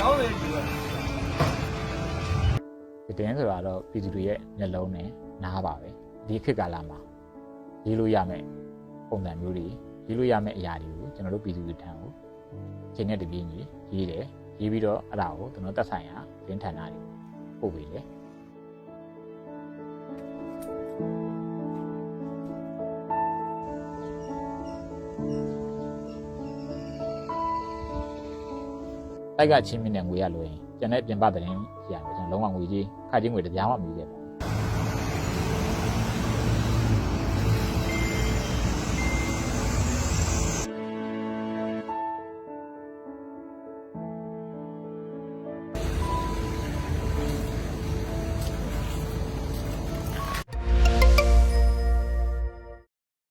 တောင်းနေပြီ။သတင်းဆိုတာတော့ပြည်သူတွေရဲ့မျက်လုံးနဲ့နားပါပဲ။ဒီခေတ်ကာလမှာရေးလို့ရမယ်ပုံစံမျိုးတွေရေးလို့ရမယ့်အရာတွေကိုကျွန်တော်တို့ပြည်သူတွေထံကိုချိန်နဲ့တပြေးညီရေးတယ်။ရေးပြီးတော့အဲ့ဒါကိုကျွန်တော်တက်ဆိုင်ရာသတင်းဌာနတွေပို့ပေးတယ်။ တိုက်ကချင်းမြင့်တဲ့ငွေရလို့ရင်ကျန်တဲ့ပြင်ပသတင်းရရတယ်ကျွန်တော်လုံးဝငွေကြီးခါချင်းငွေတစ်ပြားမှမယူခဲ့ပါ